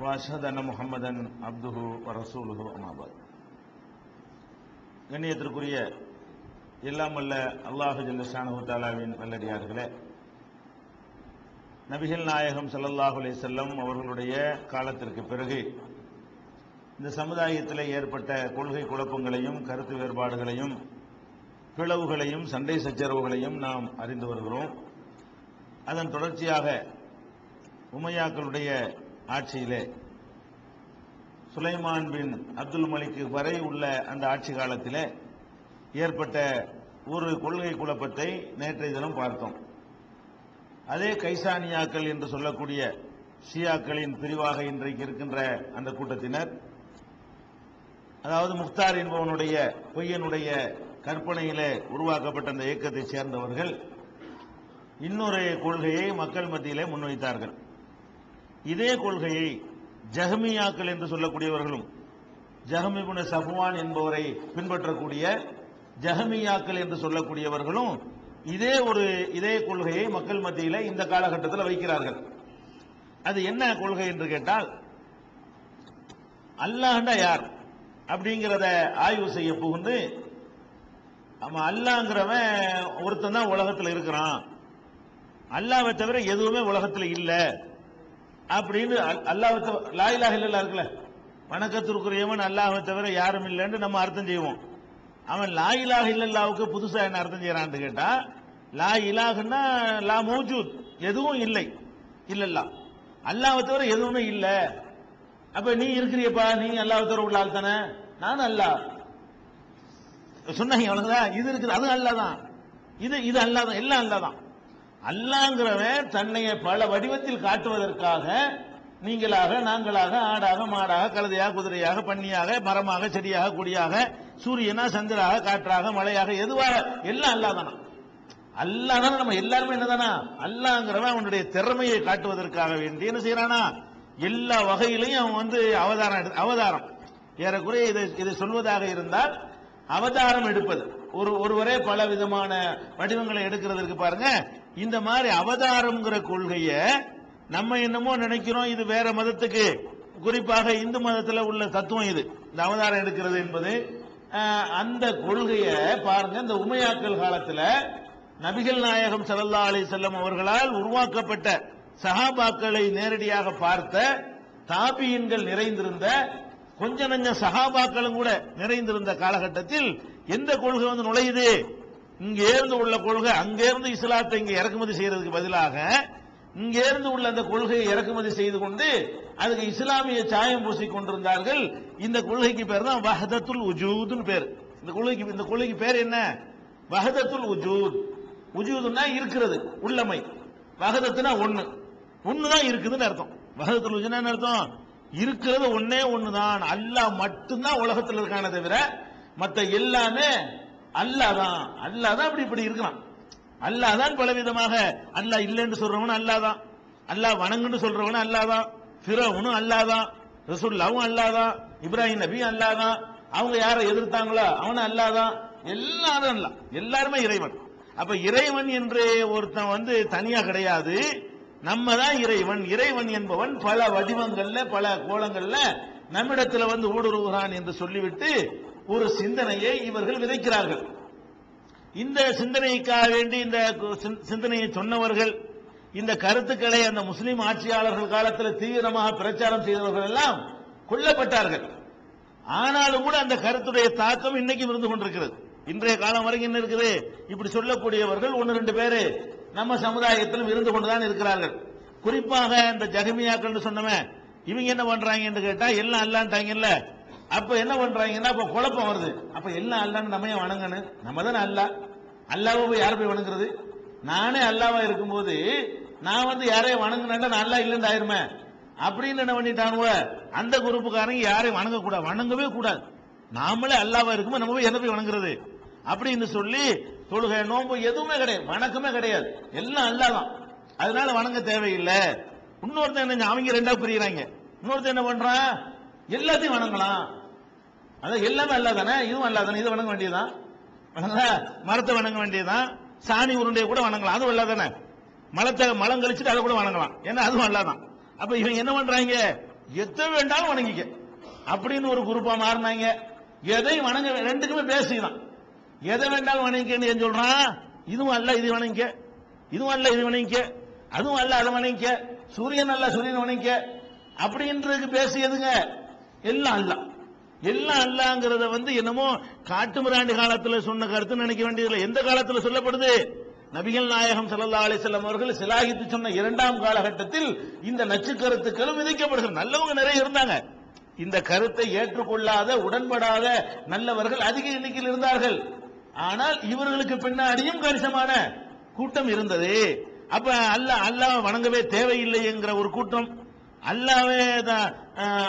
واشهد ان محمدا عبده ورسوله اما بعد கண்ணியத்திற்குரிய எல்லாம் வல்ல அல்லாஹு ஜல்லஷானு தாலாவின் நல்லடியார்களே நபிகள் நாயகம் ஸல்லல்லாஹு அலைஹி வஸல்லம் அவர்களுடைய காலத்திற்கு பிறகு இந்த சமுதாயத்தில் ஏற்பட்ட கொள்கை குழப்பங்களையும் கருத்து வேறுபாடுகளையும் பிளவுகளையும் சண்டை சச்சரவுகளையும் நாம் அறிந்து வருகிறோம் அதன் தொடர்ச்சியாக உமையாக்களுடைய ஆட்சியிலே. சுலைமான் பின் அப்துல் மலிக்கு வரை உள்ள அந்த ஆட்சி காலத்திலே ஏற்பட்ட ஒரு கொள்கை குழப்பத்தை நேற்றைய தினம் பார்த்தோம். அதே கைசானியாக்கள் என்று சொல்லக்கூடிய ஷியாக்களின் பிரிவாக இன்றைக்கு இருக்கின்ற அந்த கூட்டத்தினர் அதாவது முக்தார் என்பவனுடைய பொய்யனுடைய கற்பனையிலே உருவாக்கப்பட்ட அந்த இயக்கத்தைச் சேர்ந்தவர்கள் இன்னொரு கொள்கையை மக்கள் மத்தியிலே முன்வைத்தார்கள். இதே கொள்கையை ஜஹமியாக்கள் என்று சொல்லக்கூடியவர்களும் ஜஹமிபுன சஃப்வான் என்பவரை பின்பற்றக்கூடிய ஜஹமியாக்கள் என்று சொல்லக்கூடியவர்களும் இதே ஒரு இதே கொள்கையை மக்கள் மத்தியில் இந்த காலகட்டத்தில் வைக்கிறார்கள். அது என்ன கொள்கை என்று கேட்டால் அல்லாண்டா யார் அப்படிங்கிறத ஆய்வு செய்ய புகுந்து ஆமா அல்லாங்கிறவன் ஒருத்தன் தான் உலகத்தில் இருக்கிறான். அல்லாவை தவிர எதுவுமே உலகத்தில் இல்லை. அப்படின்னு அல்லாஹ் லாயிலாக இல்ல இருக்குல்ல. வணக்கத்திற்குரியவன் அல்லாஹை தவிர யாரும் இல்லைன்னு நம்ம அர்த்தம் செய்வோம். அவன் லா இல்லல்லாவுக்கு புதுசா என்ன அர்த்தம் செய்யறான்னு கேட்டா லா இலாகுன்னா லா மௌஜூத் எதுவும் இல்லை. இல்லல்லா. அல்லாவை தவிர எதுவுமே இல்லை. அப்ப நீ இருக்கிறியப்பா நீ அல்லாவை தவிர உள்ள ஆள் தானே? நானும் அல்லா சொன்னாங்க அவ்வளவுதான். இது இருக்குது அது அல்லாதான் இது இது அல்லாதான் எல்லாம் அல்லாதான் அல்லாங்கிறவன் தன்னைய பல வடிவத்தில் காட்டுவதற்காக நீங்களாக நாங்களாக ஆடாக மாடாக கழுதையாக குதிரையாக பன்னியாக மரமாக செடியாக கொடியாக சூரியனா சந்திராக காற்றாக மழையாக எதுவாக எல்லாம் அல்லாதானா? அல்லாதான? நம்ம எல்லாருமே என்னதானா? அல்லாங்கிறவன் அவனுடைய திறமையை காட்டுவதற்காக வேண்டி என்ன செய்யறானா? எல்லா வகையிலையும் அவன் வந்து அவதாரம் அவதாரம். ஏறக்குறைய இதை இதை சொல்வதாக இருந்தால் அவதாரம் எடுப்பது. ஒரு ஒருவரே பல விதமான வடிவங்களை எடுக்கிறதுக்கு பாருங்க இந்த மாதிரி அவதாரம்ங்கிற கொள்கைய நம்ம என்னமோ நினைக்கிறோம். இது வேற மதத்துக்கு. குறிப்பாக இந்து மதத்தில் உள்ள தத்துவம் இது. இந்த அவதாரம் எடுக்கிறது என்பது அந்த கொள்கைய பாருங்க. இந்த உமையாக்கல் காலத்தில் நபிகள் நாயகம் சல்லா அலி செல்லம் அவர்களால் உருவாக்கப்பட்ட சஹாபாக்களை நேரடியாக பார்த்த தாபியின்கள் நிறைந்திருந்த கொஞ்ச நஞ்ச சகாபாக்களும் கூட நிறைந்திருந்த காலகட்டத்தில் எந்த கொள்கை வந்து நுழையுது? இங்கேருந்து உள்ள கொள்கை அங்கேருந்து இஸ்லாத்தை இங்கே இறக்குமதி செய்யறதுக்கு பதிலாக இங்கேருந்து உள்ள அந்த கொள்கையை இறக்குமதி செய்து கொண்டு அதுக்கு இஸ்லாமிய சாயம் பூசி கொண்டிருந்தார்கள். இந்த கொள்கைக்கு பேர் தான் வஹதத்துல் உஜூத்னு பேர். இந்த கொள்கைக்கு இந்த கொள்கைக்கு பேர் என்ன? வஹதத்துல் உஜூத். உஜூதுன்னா இருக்கிறது உள்ளமை. வஹதத்துனா ஒண்ணு. தான் இருக்குதுன்னு அர்த்தம். வஹதத்துல் உஜூனா என்ன அர்த்தம்? இருக்கிறது ஒண்ணே ஒண்ணுதான். அல்லாஹ் மட்டும்தான் உலகத்தில் இருக்கானே தவிர மற்ற எல்லாமே அல்லாதான் அல்லாதான் அல்லாஹ் இப்படி இருக்கலாம். அல்லாதான் அல்லாஹ் தான் பலவிதமாக அல்லாஹ் இல்லைன்னு சொல்றவனும் அல்லாதான் அல்லா அல்லாஹ் வணங்குன்னு சொல்றவனும் அல்லாதான் பிறவனும் அல்லாதான் ரசூல்லாவும் அல்லாதான் இப்ராஹிம் நபியும் அல்லாதான் அவங்க யாரை எதிர்த்தாங்களோ அவனும் அல்லாதான் எல்லாரும் அல்ல எல்லாருமே இறைவன். அப்ப இறைவன் என்று ஒருத்தன் வந்து தனியா கிடையாது. நம்ம தான் இறைவன். இறைவன் என்பவன் பல வடிவங்கள்ல பல கோலங்கள்ல நம்மிடத்துல வந்து ஊடுருவுகிறான் என்று சொல்லிவிட்டு ஒரு சிந்தனையை இவர்கள் விதைக்கிறார்கள். இந்த சிந்தனைக்காக வேண்டி இந்த சிந்தனையை சொன்னவர்கள் இந்த கருத்துக்களை அந்த முஸ்லிம் ஆட்சியாளர்கள் காலத்தில் தீவிரமாக பிரச்சாரம் செய்தவர்கள் எல்லாம் கொல்லப்பட்டார்கள். ஆனாலும் கூட அந்த கருத்துடைய தாக்கம் இன்னைக்கு இருந்து கொண்டிருக்கிறது. இன்றைய காலம் வரைக்கும் என்ன இருக்குது? இப்படி சொல்லக்கூடியவர்கள் ஒன்று ரெண்டு பேரு நம்ம சமுதாயத்திலும் இருந்து கொண்டுதான் இருக்கிறார்கள். குறிப்பாக இந்த ஜகமியாக்கள் சொன்னவன் இவங்க என்ன பண்றாங்கன்னு கேட்டா எல்லாம் அல்லான்ட்டாங்கல்ல. அப்ப என்ன பண்றாங்கன்னா அப்ப குழப்பம் வருது? அப்ப எல்லாம் அல்லான்னு நம்ம ஏன் வணங்கணும்? நம்ம தானே அல்லா அல்லாவை போய் யாரை போய் வணங்குறது? நானே அல்லாவா இருக்கும்போது நான் வந்து யாரையும் வணங்கினா நான் அல்லா இல்லைன்னு ஆயிருமே. அப்படின்னு என்ன பண்ணிட்டானுவ? அந்த குரூப்புக்காரங்க யாரையும் வணங்க கூடாது. வணங்கவே கூடாது. நாமளே அல்லாவா இருக்குமோ நம்ம போய் என்ன போய் வணங்குறது? அப்படின்னு சொல்லி தொழுகை நோன்பு எதுவுமே கிடையாது. வணக்கமே கிடையாது. எல்லாம் அல்லாதான் அதனால வணங்க தேவையில்லை. இன்னொருத்தன் என்ன அவங்க ரெண்டா பிரிகிறாங்க இன்னொருத்தன் என்ன பண்றான்? எல்லாத்தையும் வணங்கலாம். அதான் எல்லாமே அல்லாதானே இதுவும் அல்லாதானே தானே வணங்க வேண்டியதுதான் மரத்தை வணங்க வேண்டியதுதான் சாணி உருண்டையை கூட வணங்கலாம். அதுவும் அல்லாதானே மலத்தை மலம் கழிச்சுட்டு அதை கூட வணங்கலாம். ஏன்னா அதுவும் அல்லாதான் அப்ப இவங்க என்ன பண்றாங்க? எதை வேண்டாலும் வணங்கிக்க. அப்படின்னு ஒரு குரூப்பா மாறினாங்க. எதையும் வணங்க ரெண்டுக்குமே பேசிக்கலாம் எதை வேண்டாலும் வணங்கிக்கன்னு ஏன் சொல்றான்? இதுவும் அல்ல இது வணங்கிக்க. இதுவும் அல்ல இது வணங்கிக்க. அதுவும் அல்ல அதை வணங்கிக்க. சூரியன் அல்ல சூரியன் வணங்கிக்க. அப்படின்றதுக்கு பேசியதுங்க எல்லாம் அல்ல. எல்லாம் அல்லாங்கிறத வந்து என்னமோ காட்டு மிராண்டி காலத்துல சொன்ன கருத்து நினைக்க வேண்டியதில்லை. எந்த காலத்துல சொல்லப்படுது? நபிகள் நாயகம் சல்லா அலைஹி அவர்கள் சிலாகித்து சொன்ன இரண்டாம் காலகட்டத்தில் இந்த நச்சு கருத்துக்களும் விதைக்கப்படுகிறது. நல்லவங்க நிறைய இருந்தாங்க. இந்த கருத்தை ஏற்றுக்கொள்ளாத உடன்படாத நல்லவர்கள் அதிக எண்ணிக்கையில் இருந்தார்கள். ஆனால் இவர்களுக்கு பின்னாடியும் கணிசமான கூட்டம் இருந்தது. அப்ப அல்ல அல்லாஹ் வணங்கவே தேவையில்லை என்கிற ஒரு கூட்டம். அல்லாவே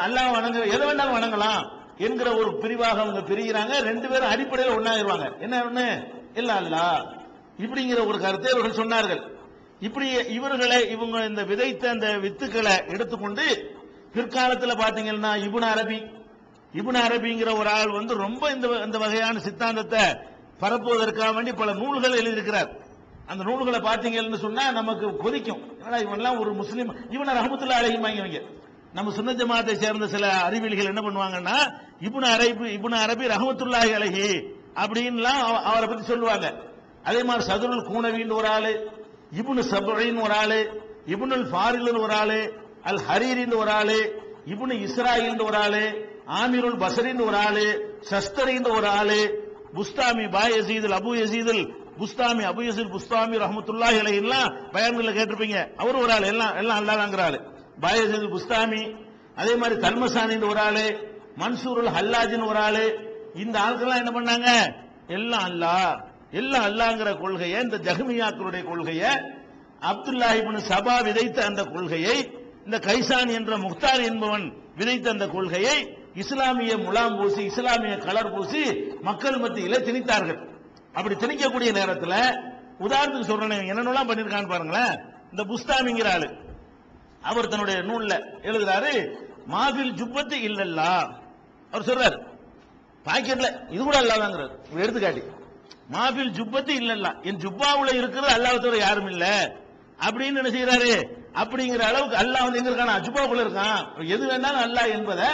அல்லாஹ் வணங்க எதை வேண்டாலும் வணங்கலாம். என்கிற ஒரு பிரிவாக அவங்க பிரிகிறாங்க. ரெண்டு பேரும் அடிப்படையில் ஒன்னாயிருவாங்க என்ன ஒண்ணு? இல்ல அல்ல இப்படிங்கிற ஒரு கருத்தை இவர்கள் சொன்னார்கள். இப்படி இவர்களை இவங்க இந்த விதைத்த அந்த வித்துக்களை எடுத்துக்கொண்டு பிற்காலத்தில் பாத்தீங்கன்னா இபுன் அரபி. இபுன் அரபிங்கிற ஒரு ஆள் வந்து ரொம்ப இந்த இந்த வகையான சித்தாந்தத்தை பரப்புவதற்காக வேண்டி பல நூல்கள் எழுதியிருக்கிறார். அந்த நூல்களை பார்த்தீங்கன்னு சொன்னா நமக்கு கொதிக்கும். என்னடா இவன்லாம் ஒரு முஸ்லீம். இவனை ரஹமத்துல்லா அழகிமாங்க இவங்க நம்ம சுன்ன ஜமாத்தை சேர்ந்த சில அறிவியல்கள் என்ன பண்ணுவாங்கன்னா இப்னு அரபி இப்னு அரபி ரஹமத்துல்லாஹி அழகி அப்படின்லாம் அவ- அவரை பத்தி சொல்லுவாங்க. அதே மாதிரி சதுருல் கூனவின்னு ஒரு ஆளு இபுனு சபரின்னு ஒரு ஆளு இபுனுல் ஃபாரில்னு ஒரு ஆளு அல் ஹரீரின்னு ஒரு ஆளு இபுனு இஸ்ராயில்னு ஒரு ஆளு ஆமிருல் பசரின்னு ஒரு ஆளு சஸ்தரின்னு ஒரு ஆளு புஸ்தாமி பாய் யசீதுல் அபு எசீதில் புஸ்தாமி அபு யசீத் புஸ்தாமி ரஹமத்துல்லா இலையெல்லாம் பயான்களை கேட்டிருப்பீங்க. அவர் ஒரு ஆள் எல்லாம் எல்லாம் அல்லாதாங்கிற ஆளு. பாய் யசீதுல் புஸ்தாமி அதே மாதிரி தல்மசானின்னு ஒரு ஆளு மன்சூருல் ஹல்லாஜின்னு ஒரு ஆளு. இந்த ஆட்கள்லாம் என்ன பண்ணாங்க? எல்லாம் அல்லா எல்லாம் அல்லாங்கிற கொள்கையை இந்த ஜஹ்மியாக்களுடைய கொள்கையை அப்துல்லா இப்னு சபா விதைத்த அந்த கொள்கையை இந்த கைசான் என்ற முக்தார் என்பவன் விதைத்த அந்த கொள்கையை இஸ்லாமிய முலாம் பூசி இஸ்லாமிய கலர் பூசி மக்கள் மத்தியில திணித்தார்கள். அப்படி திணிக்கக்கூடிய நேரத்தில் உதாரணத்துக்கு சொல்றேன் என்னென்னலாம் பண்ணிருக்கான்னு பாருங்களேன். இந்த புஸ்தாமிங்கிற ஆளு. அவர் தன்னுடைய நூல்ல எழுதுறாரு மாபில் ஜுப்பத்து இல்லல்லா. அவர் சொல்றாரு பாக்கெட்ல இது கூட அல்லாதாங்கிறார். எடுத்துக்காட்டி மாபில் ஜுப்பத்து இல்லல்ல என் ஜுப்பாவுல இருக்கிறது அல்லாஹ் தவிர யாரும் இல்ல. அப்படின்னு என்ன செய்யறாரு அப்படிங்கிற அளவுக்கு அல்லாஹ் வந்து எங்க இருக்கானா? ஜுப்பாவுக்குள்ள இருக்கான். எது வேணாலும் அல்லாஹ் என்பதை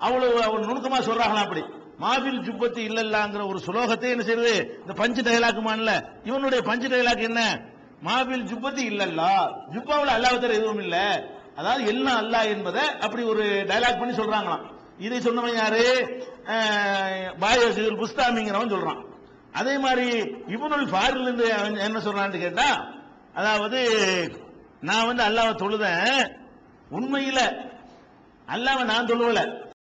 அவ்வளவு அவர் நுணுக்கமா சொல்றாங்களா அப்படி? மாபில் ஜுப்பத்து இல்லல்லாங்கிற ஒரு சுலோகத்தை என்ன செய்யறது இந்த பஞ்சு டைலாக்குமான்ல இவனுடைய பஞ்சு டைலாக் என்ன? மாபில் ஜுப்பத்து இல்லல்லா. ஜுப்பாவுல அல்லாஹ் தவிர எதுவும் இல்ல. அதாவது எல்லாம் அல்லாஹ் என்பதை அப்படி ஒரு டயலாக் பண்ணி சொல்றாங்களாம். இதை சொன்னவன் யாரு? பாயோசிதுல் புஸ்தாமிங்கிறவன் சொல்றான். அதே மாதிரி இவனுள் ஃபாரில் இருந்து அவன் என்ன சொல்றான்னு கேட்டா அதாவது நான் வந்து அல்லாவை தொழுதேன். உண்மையில அல்லாவை நான் தொழுவலை.